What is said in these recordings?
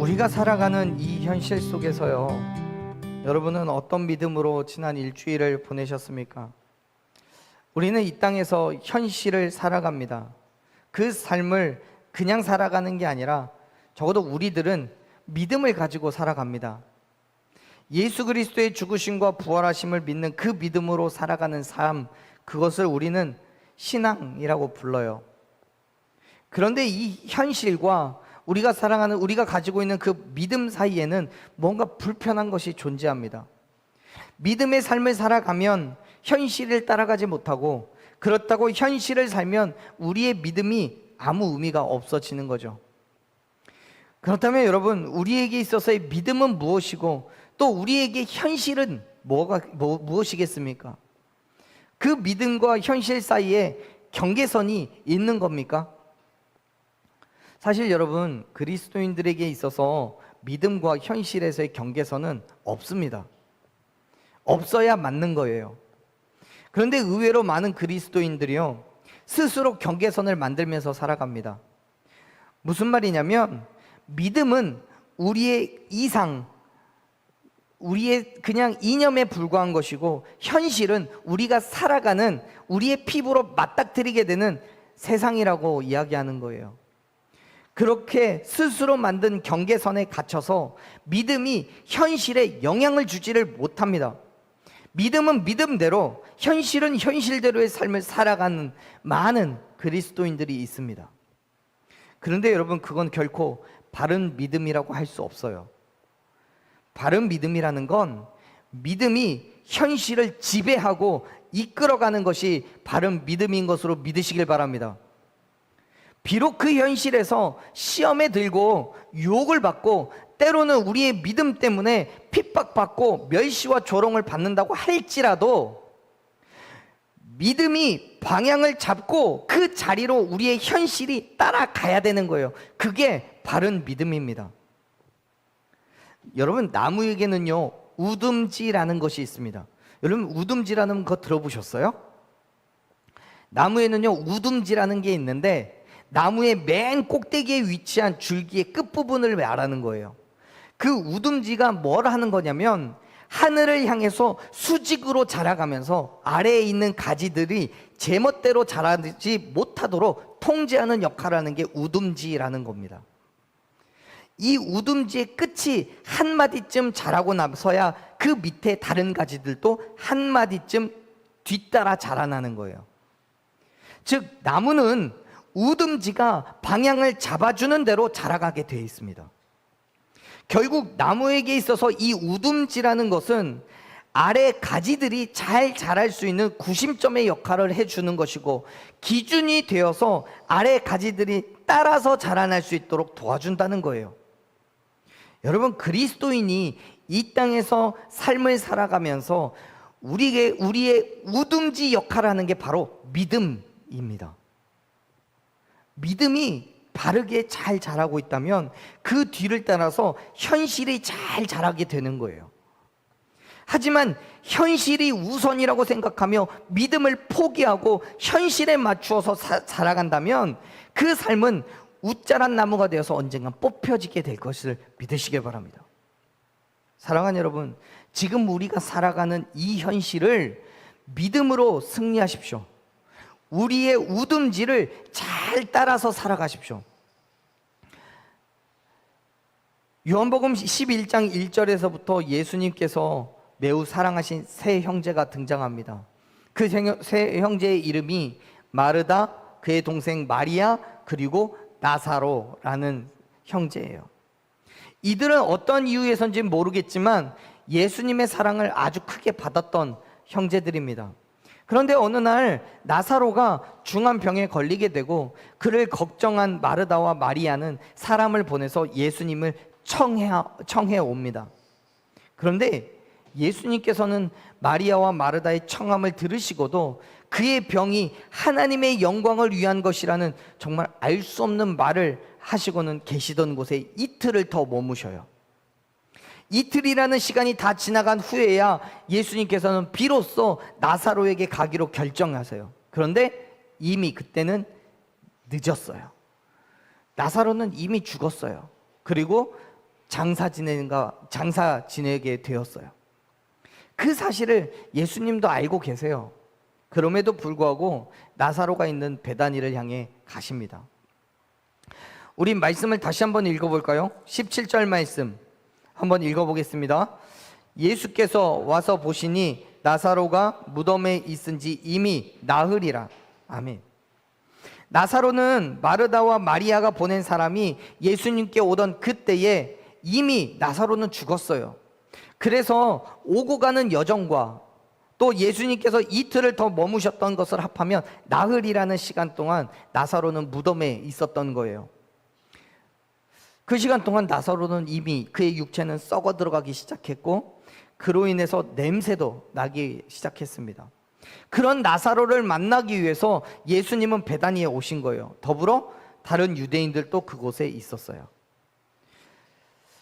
우리가 살아가는 이 현실 속에서요. 여러분은 어떤 믿음으로 지난 일주일을 보내셨습니까? 우리는 이 땅에서 현실을 살아갑니다. 그 삶을 그냥 살아가는 게 아니라 적어도 우리들은 믿음을 가지고 살아갑니다. 예수 그리스도의 죽으심과 부활하심을 믿는 그 믿음으로 살아가는 삶, 그것을 우리는 신앙이라고 불러요. 그런데 이 현실과 우리가 사랑하는 우리가 가지고 있는 그 믿음 사이에는 뭔가 불편한 것이 존재합니다. 믿음의 삶을 살아가면 현실을 따라가지 못하고 그렇다고 현실을 살면 우리의 믿음이 아무 의미가 없어지는 거죠. 그렇다면 여러분 우리에게 있어서의 믿음은 무엇이고 또 우리에게 현실은 뭐가 뭐, 무엇이겠습니까? 그 믿음과 현실 사이에 경계선이 있는 겁니까? 사실 여러분 그리스도인들에게 있어서 믿음과 현실에서의 경계선은 없습니다. 없어야 맞는 거예요. 그런데 의외로 많은 그리스도인들이요 스스로 경계선을 만들면서 살아갑니다. 무슨 말이냐면 믿음은 우리의 이상, 우리의 그냥 이념에 불과한 것이고 현실은 우리가 살아가는 우리의 피부로 맞닥뜨리게 되는 세상이라고 이야기하는 거예요. 그렇게 스스로 만든 경계선에 갇혀서 믿음이 현실에 영향을 주지를 못합니다. 믿음은 믿음대로, 현실은 현실대로의 삶을 살아가는 많은 그리스도인들이 있습니다. 그런데 여러분, 그건 결코 바른 믿음이라고 할 수 없어요. 바른 믿음이라는 건 믿음이 현실을 지배하고 이끌어가는 것이 바른 믿음인 것으로 믿으시길 바랍니다. 비록 그 현실에서 시험에 들고 유혹을 받고 때로는 우리의 믿음 때문에 핍박받고 멸시와 조롱을 받는다고 할지라도 믿음이 방향을 잡고 그 자리로 우리의 현실이 따라가야 되는 거예요. 그게 바른 믿음입니다. 여러분 나무에게는요 우듬지라는 것이 있습니다. 여러분 우듬지라는 거 들어보셨어요? 나무에는요 우듬지라는 게 있는데 나무의 맨 꼭대기에 위치한 줄기의 끝부분을 말하는 거예요. 그 우듬지가 뭘 하는 거냐면 하늘을 향해서 수직으로 자라가면서 아래에 있는 가지들이 제멋대로 자라지 못하도록 통제하는 역할을 하는 게 우듬지라는 겁니다. 이 우듬지의 끝이 한 마디쯤 자라고 나서야 그 밑에 다른 가지들도 한 마디쯤 뒤따라 자라나는 거예요. 즉 나무는 우듬지가 방향을 잡아주는 대로 자라가게 되어 있습니다. 결국 나무에게 있어서 이 우듬지라는 것은 아래 가지들이 잘 자랄 수 있는 구심점의 역할을 해주는 것이고 기준이 되어서 아래 가지들이 따라서 자라날 수 있도록 도와준다는 거예요. 여러분 그리스도인이 이 땅에서 삶을 살아가면서 우리의 우리의 우듬지 역할을 하는 게 바로 믿음입니다. 믿음이 바르게 잘 자라고 있다면 그 뒤를 따라서 현실이 잘 자라게 되는 거예요. 하지만 현실이 우선이라고 생각하며 믿음을 포기하고 현실에 맞추어서 사, 살아간다면 그 삶은 웃자란 나무가 되어서 언젠간 뽑혀지게 될 것을 믿으시길 바랍니다. 사랑하는 여러분, 지금 우리가 살아가는 이 현실을 믿음으로 승리하십시오. 우리의 우듬지를 잘 따라서 살아가십시오. 요한복음 11장 1절에서부터 예수님께서 매우 사랑하신 세 형제가 등장합니다. 그 세 형제의 이름이 마르다, 그의 동생 마리아, 그리고 나사로라는 형제예요. 이들은 어떤 이유에선지 모르겠지만 예수님의 사랑을 아주 크게 받았던 형제들입니다. 그런데 어느 날 나사로가 중한 병에 걸리게 되고 그를 걱정한 마르다와 마리아는 사람을 보내서 예수님을 청해, 청해 옵니다. 그런데 예수님께서는 마리아와 마르다의 청함을 들으시고도 그의 병이 하나님의 영광을 위한 것이라는 정말 알 수 없는 말을 하시고는 계시던 곳에 이틀을 더 머무셔요. 이틀이라는 시간이 다 지나간 후에야 예수님께서는 비로소 나사로에게 가기로 결정하세요. 그런데 이미 그때는 늦었어요. 나사로는 이미 죽었어요. 그리고 장사 지내가 장사 지내게 되었어요. 그 사실을 예수님도 알고 계세요. 그럼에도 불구하고 나사로가 있는 베다니를 향해 가십니다. 우리 말씀을 다시 한번 읽어볼까요? 17절 말씀 한번 읽어보겠습니다. 예수께서 와서 보시니 나사로가 무덤에 있은 지 이미 나흘이라. 아멘. 나사로는 마르다와 마리아가 보낸 사람이 예수님께 오던 그때에 이미 나사로는 죽었어요. 그래서 오고 가는 여정과 또 예수님께서 이틀을 더 머무셨던 것을 합하면 나흘이라는 시간 동안 나사로는 무덤에 있었던 거예요. 그 시간 동안 나사로는 이미 그의 육체는 썩어 들어가기 시작했고 그로 인해서 냄새도 나기 시작했습니다. 그런 나사로를 만나기 위해서 예수님은 베다니에 오신 거예요. 더불어 다른 유대인들도 그곳에 있었어요.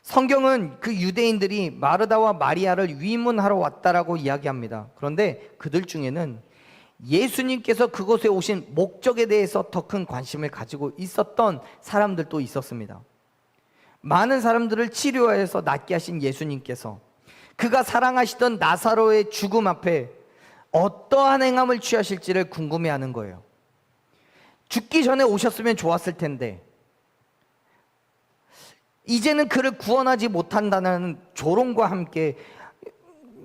성경은 그 유대인들이 마르다와 마리아를 위문하러 왔다라고 이야기합니다. 그런데 그들 중에는 예수님께서 그곳에 오신 목적에 대해서 더 큰 관심을 가지고 있었던 사람들도 있었습니다. 많은 사람들을 치료해서 낫게 하신 예수님께서 그가 사랑하시던 나사로의 죽음 앞에 어떠한 행함을 취하실지를 궁금해 하는 거예요. 죽기 전에 오셨으면 좋았을 텐데 이제는 그를 구원하지 못한다는 조롱과 함께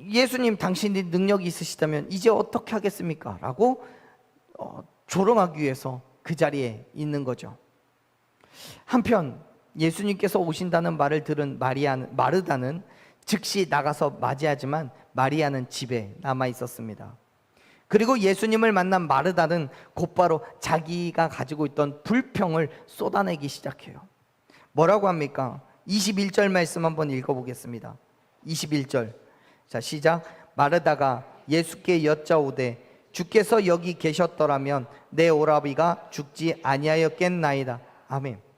예수님 당신이 능력이 있으시다면 이제 어떻게 하겠습니까? 라고 어, 조롱하기 위해서 그 자리에 있는 거죠. 한편 예수님께서 오신다는 말을 들은 마리아 마르다는 즉시 나가서 맞이하지만 마리아는 집에 남아 있었습니다. 그리고 예수님을 만난 마르다는 곧바로 자기가 가지고 있던 불평을 쏟아내기 시작해요. 뭐라고 합니까? 21절 말씀 한번 읽어보겠습니다. 21절. 자, 시작. 마르다가 예수께 여짜오되 주께서 여기 계셨더라면 내 오라비가 죽지 아니하였겠나이다. 아멘.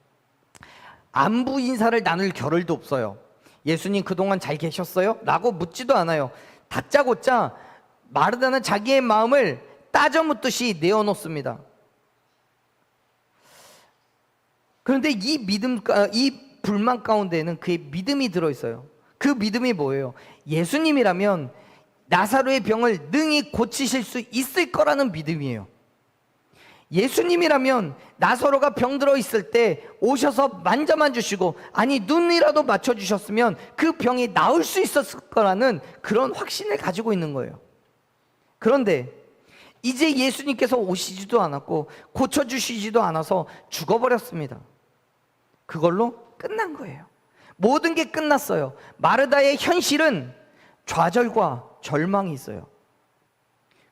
안부 인사를 나눌 겨를도 없어요. 예수님 그동안 잘 계셨어요? 라고 묻지도 않아요. 다짜고짜 마르다는 자기의 마음을 따져 묻듯이 내어놓습니다. 그런데 이 믿음, 이 불만 가운데에는 그의 믿음이 들어있어요. 그 믿음이 뭐예요? 예수님이라면 나사로의 병을 능히 고치실 수 있을 거라는 믿음이에요. 예수님이라면 나사로가 병들어 있을 때 오셔서 만져만 주시고 아니 눈이라도 맞춰 주셨으면 그 병이 나을 수 있었을 거라는 그런 확신을 가지고 있는 거예요. 그런데 이제 예수님께서 오시지도 않았고 고쳐 주시지도 않아서 죽어 버렸습니다. 그걸로 끝난 거예요. 모든 게 끝났어요. 마르다의 현실은 좌절과 절망이 있어요.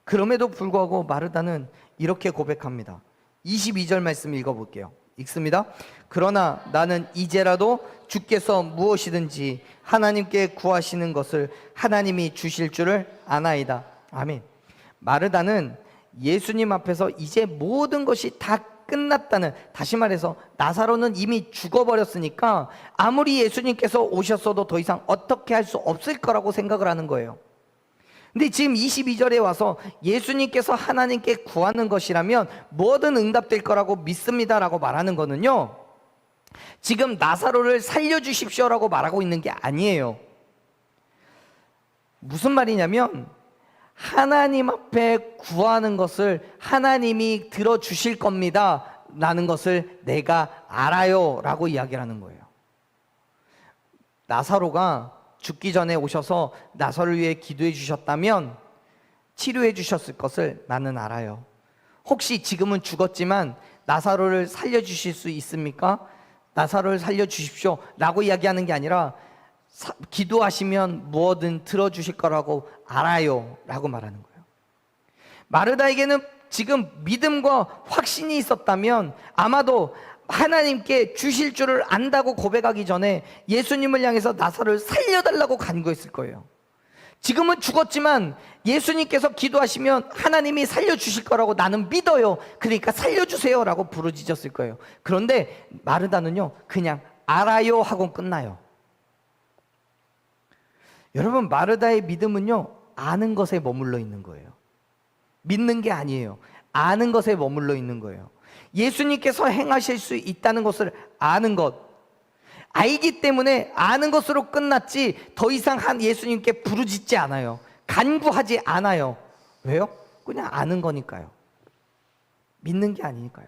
그럼에도 불구하고 마르다는 이렇게 고백합니다. 22절 말씀 읽어볼게요. 읽습니다. 그러나 나는 이제라도 주께서 무엇이든지 하나님께 구하시는 것을 하나님이 주실 줄을 아나이다. 아멘. 마르다는 예수님 앞에서 이제 모든 것이 다 끝났다는 다시 말해서 나사로는 이미 죽어버렸으니까 아무리 예수님께서 오셨어도 더 이상 어떻게 할 수 없을 거라고 생각을 하는 거예요. 근데 지금 22절에 와서 예수님께서 하나님께 구하는 것이라면 뭐든 응답될 거라고 믿습니다라고 말하는 거는요. 지금 나사로를 살려주십시오라고 말하고 있는 게 아니에요. 무슨 말이냐면 하나님 앞에 구하는 것을 하나님이 들어주실 겁니다. 라는 것을 내가 알아요. 라고 이야기를 하는 거예요. 나사로가 죽기 전에 오셔서 나사를 위해 기도해 주셨다면 치료해 주셨을 것을 나는 알아요. 혹시 지금은 죽었지만 나사로를 살려 주실 수 있습니까? 나사로를 살려 주십시오. 라고 이야기하는 게 아니라 사, 기도하시면 무엇든 들어 주실 거라고 알아요. 라고 말하는 거예요. 마르다에게는 지금 믿음과 확신이 있었다면 아마도 하나님께 주실 줄을 안다고 고백하기 전에 예수님을 향해서 나사를 살려달라고 간구했을 거예요. 지금은 죽었지만 예수님께서 기도하시면 하나님이 살려주실 거라고 나는 믿어요. 그러니까 살려주세요 라고 부르짖었을 거예요. 그런데 마르다는요, 그냥 알아요 하고 끝나요. 여러분, 마르다의 믿음은요, 아는 것에 머물러 있는 거예요. 믿는 게 아니에요. 아는 것에 머물러 있는 거예요. 예수님께서 행하실 수 있다는 것을 아는 것. 알기 때문에 아는 것으로 끝났지 더 이상 한 예수님께 부르짖지 않아요. 간구하지 않아요. 왜요? 그냥 아는 거니까요. 믿는 게 아니니까요.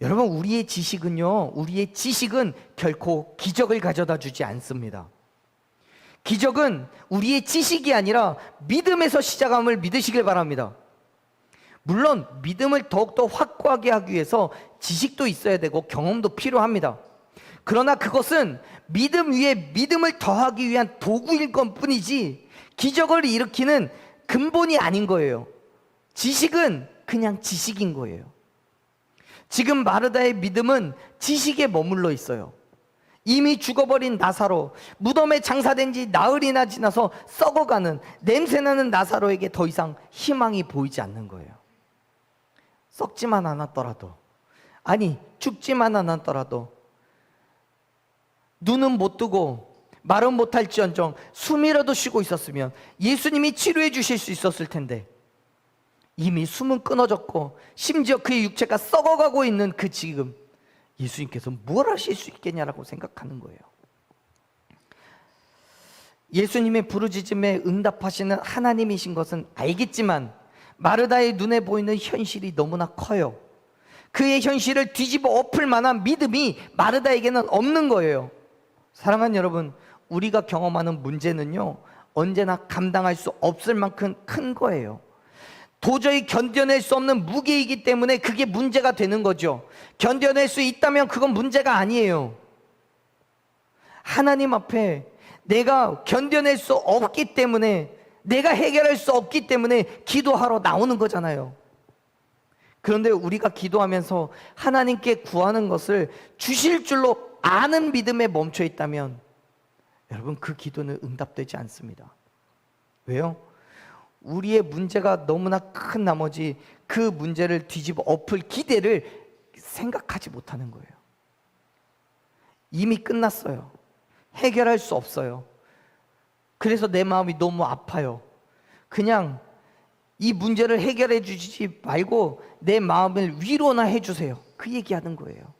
여러분, 우리의 지식은요, 우리의 지식은 결코 기적을 가져다 주지 않습니다. 기적은 우리의 지식이 아니라 믿음에서 시작함을 믿으시길 바랍니다. 물론 믿음을 더욱더 확고하게 하기 위해서 지식도 있어야 되고 경험도 필요합니다. 그러나 그것은 믿음 위에 믿음을 더하기 위한 도구일 것 뿐이지 기적을 일으키는 근본이 아닌 거예요. 지식은 그냥 지식인 거예요. 지금 마르다의 믿음은 지식에 머물러 있어요. 이미 죽어버린 나사로, 무덤에 장사된 지 나흘이나 지나서 썩어가는 냄새나는 나사로에게 더 이상 희망이 보이지 않는 거예요. 썩지만 않았더라도, 아니, 죽지만 않았더라도, 눈은 못 뜨고, 말은 못할지언정 숨이라도 쉬고 있었으면 예수님이 치료해 주실 수 있었을 텐데, 이미 숨은 끊어졌고, 심지어 그의 육체가 썩어가고 있는 그 지금, 예수님께서 뭘 하실 수 있겠냐라고 생각하는 거예요. 예수님의 부르짖음에 응답하시는 하나님이신 것은 알겠지만 마르다의 눈에 보이는 현실이 너무나 커요. 그의 현실을 뒤집어 엎을 만한 믿음이 마르다에게는 없는 거예요. 사랑하는 여러분, 우리가 경험하는 문제는요, 언제나 감당할 수 없을 만큼 큰 거예요. 도저히 견뎌낼 수 없는 무게이기 때문에 그게 문제가 되는 거죠. 견뎌낼 수 있다면 그건 문제가 아니에요. 하나님 앞에 내가 견뎌낼 수 없기 때문에 내가 해결할 수 없기 때문에 기도하러 나오는 거잖아요. 그런데 우리가 기도하면서 하나님께 구하는 것을 주실 줄로 아는 믿음에 멈춰 있다면 여러분 그 기도는 응답되지 않습니다. 왜요? 우리의 문제가 너무나 큰 나머지 그 문제를 뒤집어 엎을 기대를 생각하지 못하는 거예요. 이미 끝났어요. 해결할 수 없어요. 그래서 내 마음이 너무 아파요. 그냥 이 문제를 해결해 주지 말고 내 마음을 위로나 해 주세요. 그 얘기하는 거예요.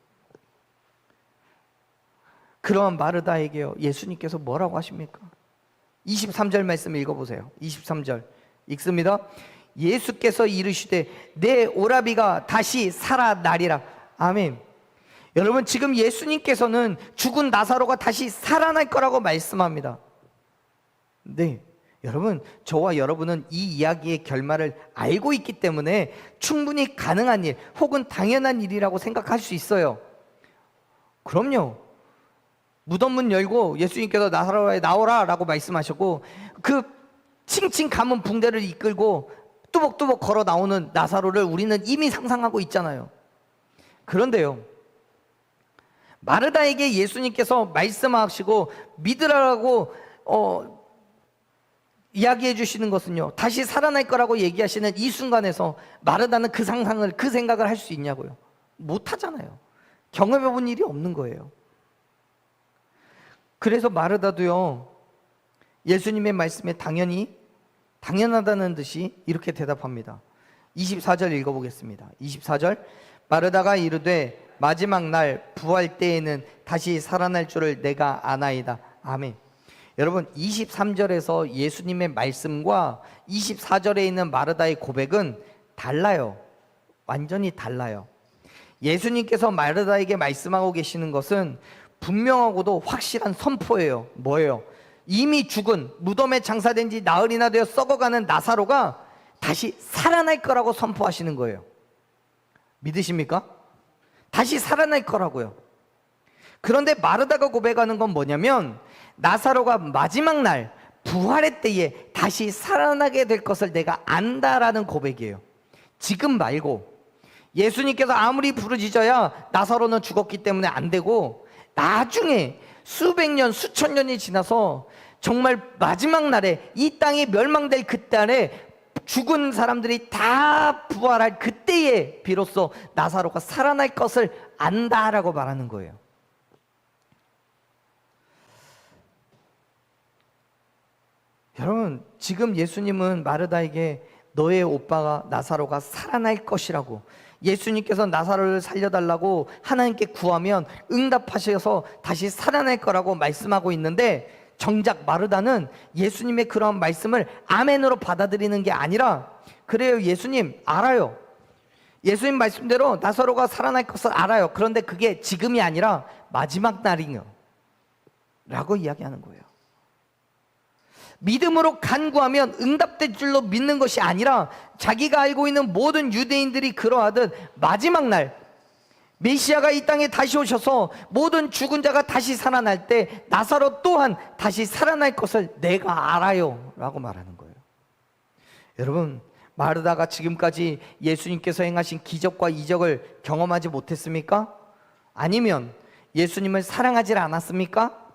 그러한 마르다에게요. 예수님께서 뭐라고 하십니까? 23절 말씀 읽어 보세요. 23절. 읽습니다. 예수께서 이르시되 내 오라비가 다시 살아나리라. 아멘. 여러분 지금 예수님께서는 죽은 나사로가 다시 살아날 거라고 말씀합니다. 네. 여러분, 저와 여러분은 이 이야기의 결말을 알고 있기 때문에 충분히 가능한 일 혹은 당연한 일이라고 생각할 수 있어요. 그럼요. 무덤 문 열고 예수님께서 나사로에 나오라 라고 말씀하셨고 그 칭칭 감은 붕대를 이끌고 뚜벅뚜벅 걸어 나오는 나사로를 우리는 이미 상상하고 있잖아요. 그런데요. 마르다에게 예수님께서 말씀하시고 믿으라고 어, 이야기해 주시는 것은요. 다시 살아날 거라고 얘기하시는 이 순간에서 마르다는 그 상상을 그 생각을 할 수 있냐고요. 못 하잖아요. 경험해 본 일이 없는 거예요. 그래서 마르다도요. 예수님의 말씀에 당연히 당연하다는 듯이 이렇게 대답합니다. 24절 읽어보겠습니다. 24절 마르다가 이르되 마지막 날 부활 때에는 다시 살아날 줄을 내가 아나이다. 아멘. 여러분 23절에서 예수님의 말씀과 24절에 있는 마르다의 고백은 달라요. 완전히 달라요. 예수님께서 마르다에게 말씀하고 계시는 것은 분명하고도 확실한 선포예요. 뭐예요? 이미 죽은 무덤에 장사된 지 나흘이나 되어 썩어가는 나사로가 다시 살아날 거라고 선포하시는 거예요. 믿으십니까? 다시 살아날 거라고요. 그런데 마르다가 고백하는 건 뭐냐면 나사로가 마지막 날 부활의 때에 다시 살아나게 될 것을 내가 안다라는 고백이에요. 지금 말고 예수님께서 아무리 부르짖어야 나사로는 죽었기 때문에 안 되고 나중에 수백 년, 수천 년이 지나서 정말 마지막 날에 이 땅이 멸망될 그날에 죽은 사람들이 다 부활할 그때에 비로소 나사로가 살아날 것을 안다라고 말하는 거예요. 여러분, 지금 예수님은 마르다에게 너의 오빠가 나사로가 살아날 것이라고 예수님께서 나사로를 살려달라고 하나님께 구하면 응답하셔서 다시 살아날 거라고 말씀하고 있는데 정작 마르다는 예수님의 그런 말씀을 아멘으로 받아들이는 게 아니라 그래요 예수님 알아요. 예수님 말씀대로 나사로가 살아날 것을 알아요. 그런데 그게 지금이 아니라 마지막 날이요. 라고 이야기하는 거예요 믿음으로 간구하면 응답될 줄로 믿는 것이 아니라 자기가 알고 있는 모든 유대인들이 그러하듯 마지막 날 메시아가 이 땅에 다시 오셔서 모든 죽은 자가 다시 살아날 때 나사로 또한 다시 살아날 것을 내가 알아요 라고 말하는 거예요 여러분 마르다가 지금까지 예수님께서 행하신 기적과 이적을 경험하지 못했습니까? 아니면 예수님을 사랑하지 않았습니까?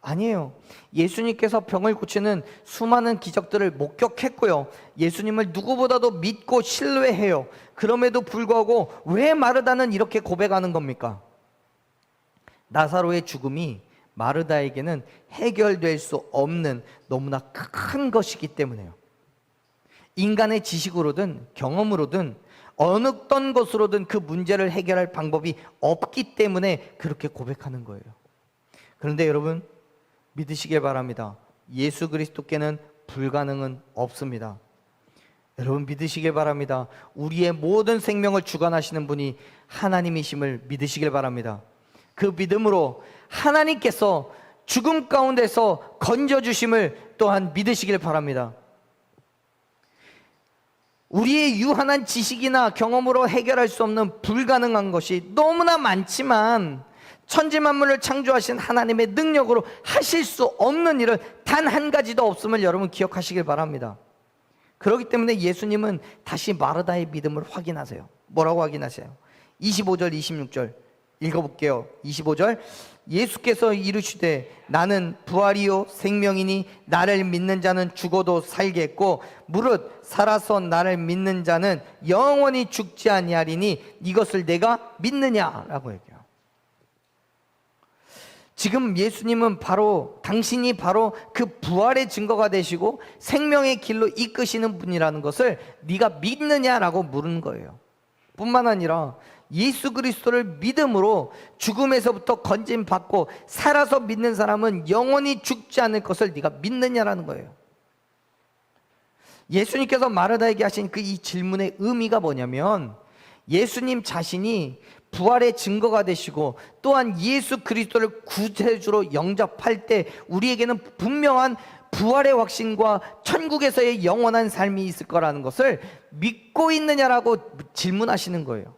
아니에요. 예수님께서 병을 고치는 수많은 기적들을 목격했고요. 예수님을 누구보다도 믿고 신뢰해요. 그럼에도 불구하고 왜 마르다는 이렇게 고백하는 겁니까? 나사로의 죽음이 마르다에게는 해결될 수 없는 너무나 큰 것이기 때문에요. 인간의 지식으로든 경험으로든 어느 어떤 것으로든 그 문제를 해결할 방법이 없기 때문에 그렇게 고백하는 거예요. 그런데 여러분 믿으시길 바랍니다. 예수 그리스도께는 불가능은 없습니다. 여러분 믿으시길 바랍니다. 우리의 모든 생명을 주관하시는 분이 하나님이심을 믿으시길 바랍니다. 그 믿음으로 하나님께서 죽음 가운데서 건져 주심을 또한 믿으시길 바랍니다. 우리의 유한한 지식이나 경험으로 해결할 수 없는 불가능한 것이 너무나 많지만 천지 만물을 창조하신 하나님의 능력으로 하실 수 없는 일은 단 한 가지도 없음을 여러분 기억하시길 바랍니다. 그렇기 때문에 예수님은 다시 마르다의 믿음을 확인하세요. 뭐라고 확인하세요? 25절, 26절 읽어볼게요. 25절 예수께서 이르시되 나는 부활이요 생명이니 나를 믿는 자는 죽어도 살겠고 무릇 살아서 나를 믿는 자는 영원히 죽지 아니하리니 이것을 내가 믿느냐라고 얘기해요. 지금 예수님은 바로 당신이 바로 그 부활의 증거가 되시고 생명의 길로 이끄시는 분이라는 것을 네가 믿느냐라고 물은 거예요. 뿐만 아니라 예수 그리스도를 믿음으로 죽음에서부터 건진 받고 살아서 믿는 사람은 영원히 죽지 않을 것을 네가 믿느냐라는 거예요. 예수님께서 마르다에게 하신 그 이 질문의 의미가 뭐냐면 예수님 자신이 부활의 증거가 되시고 또한 예수 그리스도를 구세주로 영접할 때 우리에게는 분명한 부활의 확신과 천국에서의 영원한 삶이 있을 거라는 것을 믿고 있느냐라고 질문하시는 거예요.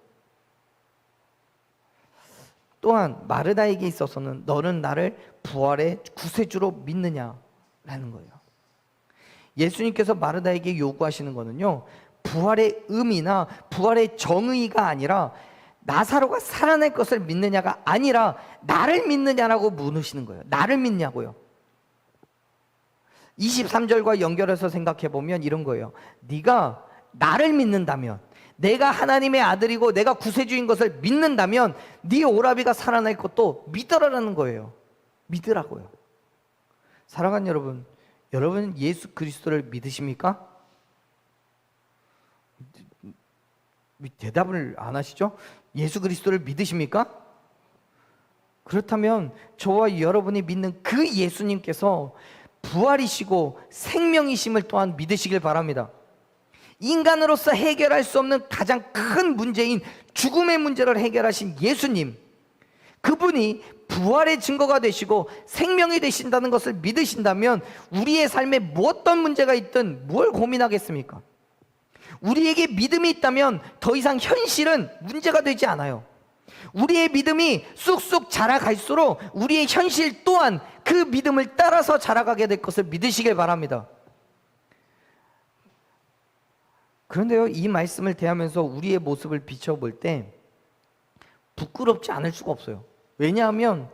또한 마르다에게 있어서는 너는 나를 부활의 구세주로 믿느냐라는 거예요. 예수님께서 마르다에게 요구하시는 거는요. 부활의 의미나 부활의 정의가 아니라 나사로가 살아날 것을 믿느냐가 아니라 나를 믿느냐라고 물으시는 거예요. 나를 믿냐고요. 23절과 연결해서 생각해 보면 이런 거예요. 네가 나를 믿는다면 내가 하나님의 아들이고 내가 구세주인 것을 믿는다면 네 오라비가 살아날 것도 믿으라는 거예요. 믿으라고요. 사랑하는 여러분, 여러분 예수 그리스도를 믿으십니까? 대답을 안 하시죠? 예수 그리스도를 믿으십니까? 그렇다면 저와 여러분이 믿는 그 예수님께서 부활이시고 생명이심을 또한 믿으시길 바랍니다. 인간으로서 해결할 수 없는 가장 큰 문제인 죽음의 문제를 해결하신 예수님, 그분이 부활의 증거가 되시고 생명이 되신다는 것을 믿으신다면 우리의 삶에 뭐 어떤 문제가 있든 뭘 고민하겠습니까? 우리에게 믿음이 있다면 더 이상 현실은 문제가 되지 않아요. 우리의 믿음이 쑥쑥 자라갈수록 우리의 현실 또한 그 믿음을 따라서 자라가게 될 것을 믿으시길 바랍니다. 그런데요, 이 말씀을 대하면서 우리의 모습을 비춰볼 때 부끄럽지 않을 수가 없어요. 왜냐하면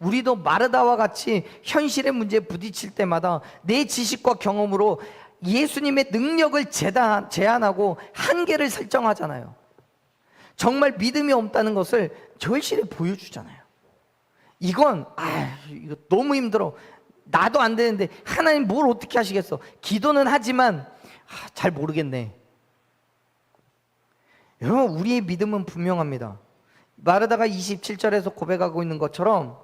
우리도 마르다와 같이 현실의 문제에 부딪힐 때마다 내 지식과 경험으로 예수님의 능력을 제한하고 한계를 설정하잖아요. 정말 믿음이 없다는 것을 절실히 보여주잖아요. 이건 아 이거 너무 힘들어. 나도 안 되는데 하나님 뭘 어떻게 하시겠어? 기도는 하지만 아, 잘 모르겠네. 여러분 우리의 믿음은 분명합니다. 마르다가 27절에서 고백하고 있는 것처럼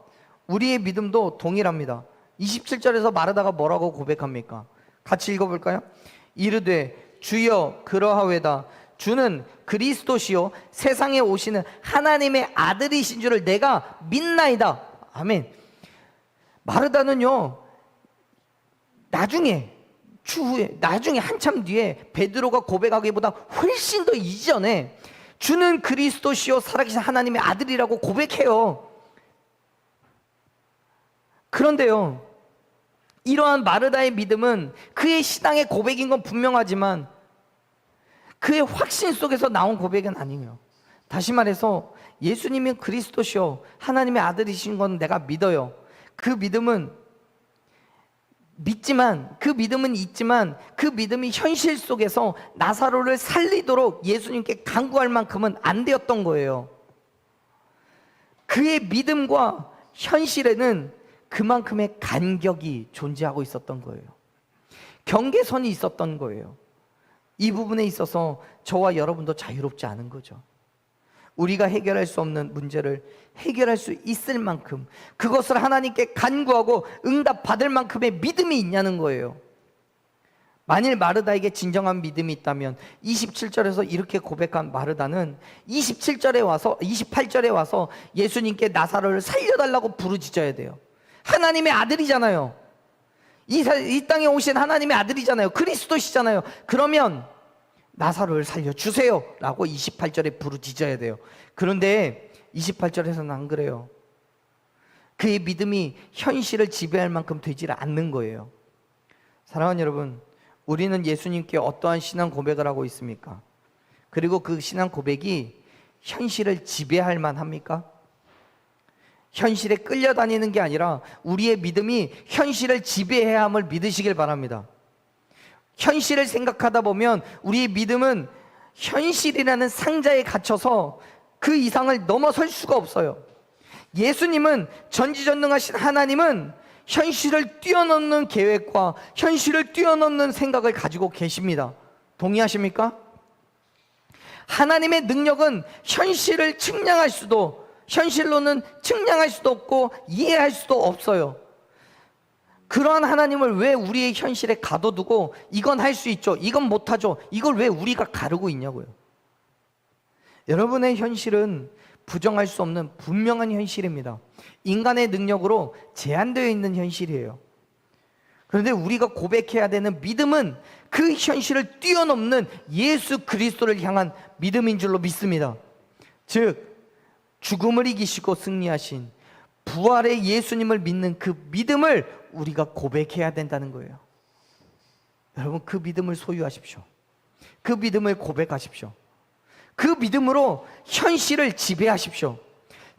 우리의 믿음도 동일합니다. 27절에서 마르다가 뭐라고 고백합니까? 같이 읽어볼까요? 이르되 주여 그러하외다 주는 그리스도시요 세상에 오시는 하나님의 아들이신 줄을 내가 믿나이다. 아멘. 마르다는요 나중에 추후에 나중에 한참 뒤에 베드로가 고백하기보다 훨씬 더 이전에 주는 그리스도시요 살아계신 하나님의 아들이라고 고백해요. 그런데요. 이러한 마르다의 믿음은 그의 신앙의 고백인 건 분명하지만 그의 확신 속에서 나온 고백은 아니에요. 다시 말해서 예수님이 그리스도시요 하나님의 아들이신 건 내가 믿어요. 그 믿음은 믿지만 그 믿음은 있지만 그 믿음이 현실 속에서 나사로를 살리도록 예수님께 간구할 만큼은 안 되었던 거예요. 그의 믿음과 현실에는 그만큼의 간격이 존재하고 있었던 거예요. 경계선이 있었던 거예요. 이 부분에 있어서 저와 여러분도 자유롭지 않은 거죠. 우리가 해결할 수 없는 문제를 해결할 수 있을 만큼 그것을 하나님께 간구하고 응답 받을 만큼의 믿음이 있냐는 거예요. 만일 마르다에게 진정한 믿음이 있다면 27절에서 이렇게 고백한 마르다는 27절에 와서 28절에 와서 예수님께 나사로를 살려달라고 부르짖어야 돼요. 하나님의 아들이잖아요. 이, 사- 이 땅에 오신 하나님의 아들이잖아요. 그리스도시잖아요. 그러면 나사로를 살려주세요. 라고 28절에 부르짖어야 돼요. 그런데 28절에서는 안 그래요. 그의 믿음이 현실을 지배할 만큼 되질 않는 거예요. 사랑하는 여러분, 우리는 예수님께 어떠한 신앙 고백을 하고 있습니까? 그리고 그 신앙 고백이 현실을 지배할 만합니까? 현실에 끌려다니는 게 아니라 우리의 믿음이 현실을 지배해야 함을 믿으시길 바랍니다. 현실을 생각하다 보면 우리의 믿음은 현실이라는 상자에 갇혀서 그 이상을 넘어설 수가 없어요. 예수님은 전지전능하신 하나님은 현실을 뛰어넘는 계획과 현실을 뛰어넘는 생각을 가지고 계십니다. 동의하십니까? 하나님의 능력은 현실을 측량할 수도 현실로는 측량할 수도 없고 이해할 수도 없어요. 그러한 하나님을 왜 우리의 현실에 가둬두고 이건 할 수 있죠. 이건 못하죠. 이걸 왜 우리가 가르고 있냐고요. 여러분의 현실은 부정할 수 없는 분명한 현실입니다. 인간의 능력으로 제한되어 있는 현실이에요. 그런데 우리가 고백해야 되는 믿음은 그 현실을 뛰어넘는 예수 그리스도를 향한 믿음인 줄로 믿습니다. 즉, 죽음을 이기시고 승리하신 부활의 예수님을 믿는 그 믿음을 우리가 고백해야 된다는 거예요. 여러분, 그 믿음을 소유하십시오. 그 믿음을 고백하십시오. 그 믿음으로 현실을 지배하십시오.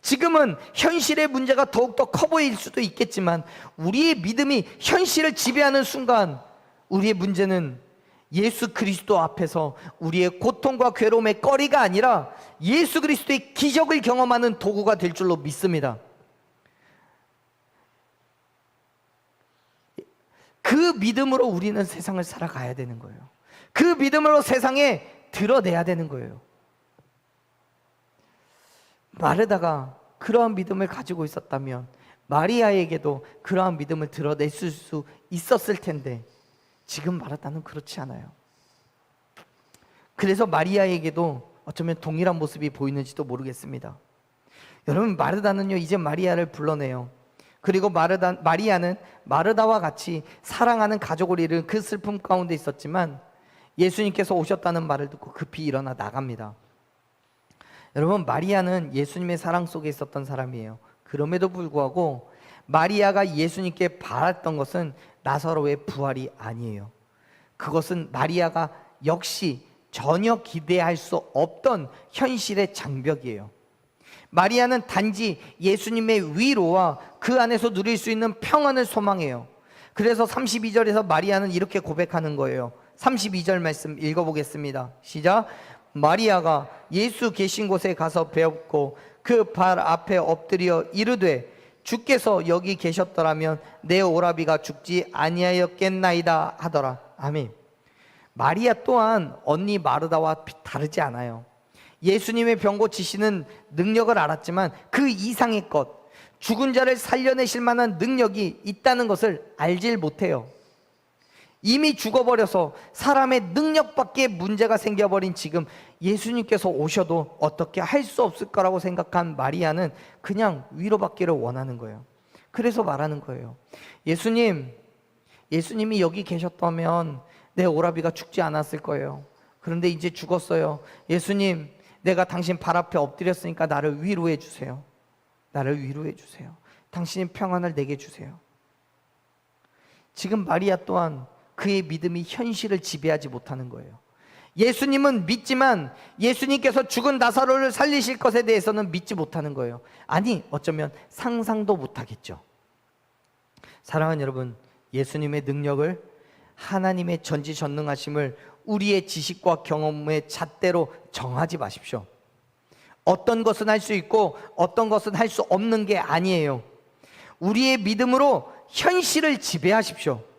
지금은 현실의 문제가 더욱더 커 보일 수도 있겠지만 우리의 믿음이 현실을 지배하는 순간 우리의 문제는 예수 그리스도 앞에서 우리의 고통과 괴로움의 거리가 아니라 예수 그리스도의 기적을 경험하는 도구가 될 줄로 믿습니다. 그 믿음으로 우리는 세상을 살아가야 되는 거예요. 그 믿음으로 세상에 드러내야 되는 거예요. 마르다가 그러한 믿음을 가지고 있었다면 마리아에게도 그러한 믿음을 드러낼 수 있었을 텐데 지금 마르다는 그렇지 않아요. 그래서 마리아에게도 어쩌면 동일한 모습이 보이는지도 모르겠습니다. 여러분 마르다는요 이제 마리아를 불러내요. 그리고 마르다, 마리아는 마르다와 같이 사랑하는 가족을 잃은 그 슬픔 가운데 있었지만 예수님께서 오셨다는 말을 듣고 급히 일어나 나갑니다. 여러분 마리아는 예수님의 사랑 속에 있었던 사람이에요. 그럼에도 불구하고 마리아가 예수님께 바랐던 것은 나사로의 부활이 아니에요. 그것은 마리아가 역시 전혀 기대할 수 없던 현실의 장벽이에요. 마리아는 단지 예수님의 위로와 그 안에서 누릴 수 있는 평안을 소망해요. 그래서 32절에서 마리아는 이렇게 고백하는 거예요. 32절 말씀 읽어보겠습니다. 시작. 마리아가 예수 계신 곳에 가서 배웠고 그 발 앞에 엎드려 이르되 주께서 여기 계셨더라면 내 오라비가 죽지 아니하였겠나이다 하더라. 아멘. 마리아 또한 언니 마르다와 다르지 않아요. 예수님의 병 고치시는 능력을 알았지만 그 이상의 것, 죽은 자를 살려내실 만한 능력이 있다는 것을 알질 못해요. 이미 죽어버려서 사람의 능력밖에 문제가 생겨버린 지금 예수님께서 오셔도 어떻게 할 수 없을 거라고 생각한 마리아는 그냥 위로받기를 원하는 거예요. 그래서 말하는 거예요. 예수님, 예수님이 여기 계셨다면 내 오라비가 죽지 않았을 거예요. 그런데 이제 죽었어요. 예수님, 내가 당신 발 앞에 엎드렸으니까 나를 위로해 주세요. 나를 위로해 주세요. 당신이 평안을 내게 주세요. 지금 마리아 또한 그의 믿음이 현실을 지배하지 못하는 거예요. 예수님은 믿지만 예수님께서 죽은 나사로를 살리실 것에 대해서는 믿지 못하는 거예요. 아니, 어쩌면 상상도 못하겠죠. 사랑하는 여러분, 예수님의 능력을 하나님의 전지전능하심을 우리의 지식과 경험의 잣대로 정하지 마십시오. 어떤 것은 할 수 있고 어떤 것은 할 수 없는 게 아니에요. 우리의 믿음으로 현실을 지배하십시오.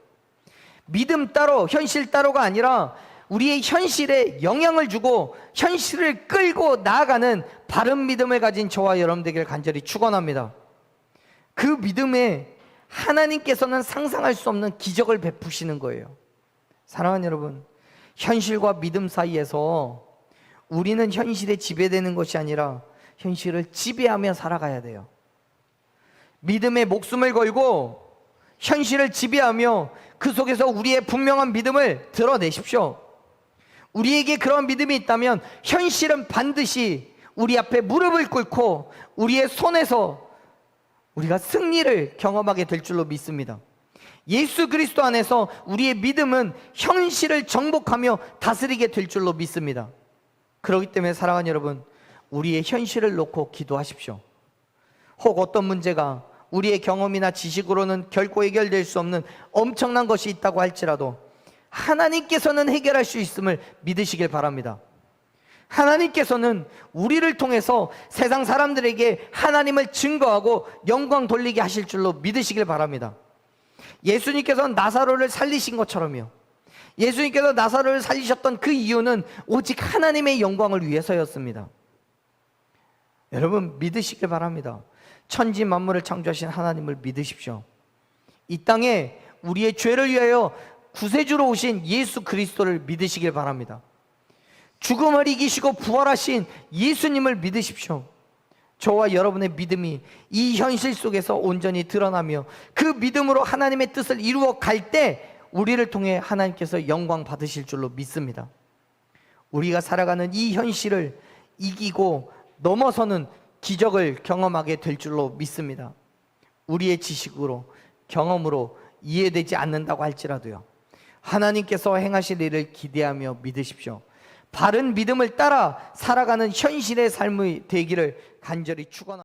믿음 따로, 현실 따로가 아니라 우리의 현실에 영향을 주고 현실을 끌고 나아가는 바른 믿음을 가진 저와 여러분 되기를 간절히 축원합니다. 그 믿음에 하나님께서는 상상할 수 없는 기적을 베푸시는 거예요. 사랑하는 여러분, 현실과 믿음 사이에서 우리는 현실에 지배되는 것이 아니라 현실을 지배하며 살아가야 돼요. 믿음에 목숨을 걸고 현실을 지배하며 그 속에서 우리의 분명한 믿음을 드러내십시오. 우리에게 그런 믿음이 있다면 현실은 반드시 우리 앞에 무릎을 꿇고 우리의 손에서 우리가 승리를 경험하게 될 줄로 믿습니다. 예수 그리스도 안에서 우리의 믿음은 현실을 정복하며 다스리게 될 줄로 믿습니다. 그렇기 때문에 사랑하는 여러분, 우리의 현실을 놓고 기도하십시오. 혹 어떤 문제가 우리의 경험이나 지식으로는 결코 해결될 수 없는 엄청난 것이 있다고 할지라도 하나님께서는 해결할 수 있음을 믿으시길 바랍니다. 하나님께서는 우리를 통해서 세상 사람들에게 하나님을 증거하고 영광 돌리게 하실 줄로 믿으시길 바랍니다. 예수님께서는 나사로를 살리신 것처럼요. 예수님께서 나사로를 살리셨던 그 이유는 오직 하나님의 영광을 위해서였습니다. 여러분 믿으시길 바랍니다. 천지 만물을 창조하신 하나님을 믿으십시오. 이 땅에 우리의 죄를 위하여 구세주로 오신 예수 그리스도를 믿으시길 바랍니다. 죽음을 이기시고 부활하신 예수님을 믿으십시오. 저와 여러분의 믿음이 이 현실 속에서 온전히 드러나며 그 믿음으로 하나님의 뜻을 이루어 갈 때 우리를 통해 하나님께서 영광 받으실 줄로 믿습니다. 우리가 살아가는 이 현실을 이기고 넘어서는 기적을 경험하게 될 줄로 믿습니다. 우리의 지식으로 경험으로 이해되지 않는다고 할지라도요. 하나님께서 행하실 일을 기대하며 믿으십시오. 바른 믿음을 따라 살아가는 현실의 삶이 되기를 간절히 축원합니다.